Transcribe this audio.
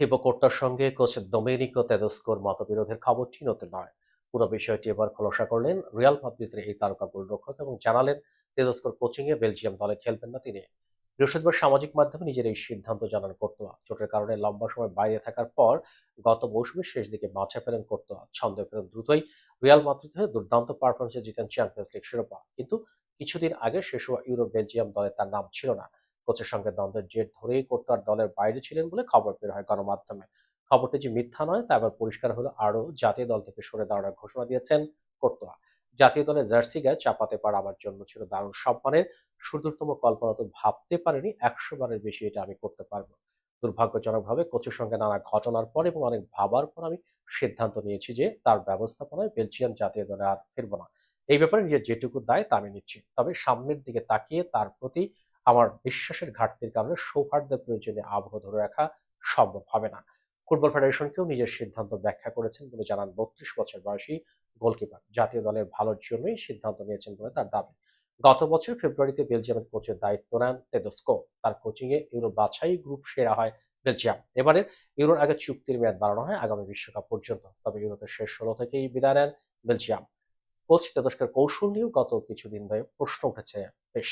Hippo কোর্তার সঙ্গে coach Domenico তেদস্কোর মতবিরোধের খবরটি নতুন নয়। পুরো বিষয়টি এবার খোলসা করলেন রিয়াল মাদ্রিদের এই তারকা গোলরক্ষক এবং জানালেন তেদস্কোর কোচিংয়ে বেলজিয়াম দলে খেলবেন না তিনি। বৃহস্পতিবার সামাজিক মাধ্যমে নিজের এই সিদ্ধান্ত জানান কোর্তোয়া। চোটের কারণে লম্বা সময় বাইরে থাকার পর গত মৌসুমের শেষ দিকে মাঠে ফেরেন কোর্তোয়া। ছন্দে ফেরেন দ্রুতই রিয়াল মাদ্রিদ হয়ে দুর্দান্ত পারফরমেন্সে জিতেন চ্যাম্পিয়ন্স লিগ শিরোপা। কিন্তু কিছুদিন আগে শেষ হওয়া ইউরো বেলজিয়াম দলে তার নাম ছিল না। কোচের সঙ্গে দ্বন্দ্বের জের ধরেই কোর্তোয়ার দলের বাইরে ছিলেন বলে খবর বের হয় গণমাধ্যমে। খবরটি যে মিথ্যা নয়, তা এবার পরিষ্কার হলো। আরও জাতীয় দল থেকে সরে দাঁড়ানোর ঘোষণা দিয়েছেন কোর্তোয়া জাতীয় দলের জার্সি গায়ে চাপাতে পারা আমার জন্য ছিল দারুণ সম্মানের। সুদূরতম কল্পনা তো ভাবতে পারিনি, একশো বারের বেশি এটা আমি করতে পারব। দুর্ভাগ্যজনকভাবে কোচের সঙ্গে নানা ঘটনার পর এবং অনেক ভাবার পর আমি সিদ্ধান্ত নিয়েছি যে তার ব্যবস্থাপনায় বেলজিয়াম জাতীয় দলে আর ফিরবো না। এই ব্যাপারে নিজের যেটুকু দায় তা আমি নিচ্ছি। তবে সামনের দিকে তাকিয়ে তার প্রতি আমার বিশ্বাসের ঘাটতির কারণে সৌহার্দ্যের প্রয়োজনে আবহ ধরে রাখা সম্ভব হবে না। ফুটবল ফেডারেশনকেও নিজের সিদ্ধান্ত ব্যাখ্যা করেছেন বলে জানান বত্রিশ বছর বয়সী গোলকিপার। জাতীয় দলের ভালোর জন্যই সিদ্ধান্ত নিয়েছেন বলে তার দাবি। গত বছর ফেব্রুয়ারিতে বেলজিয়ামের কোচের দায়িত্ব নেন তেদস্কো। তার কোচিংয়ে ইউরো বাছাই গ্রুপ সেরা হয় বেলজিয়াম। এবারের ইউরোর আগে চুক্তির মেয়াদ বাড়ানো হয় আগামী বিশ্বকাপ পর্যন্ত। তবে ইউরোতে শেষ ষোলো থেকেই বিদায় নেন বেলজিয়াম। কোচ তেদস্কের কৌশল নিয়েও গত কিছুদিন ধরে প্রশ্ন উঠেছে। বেশ।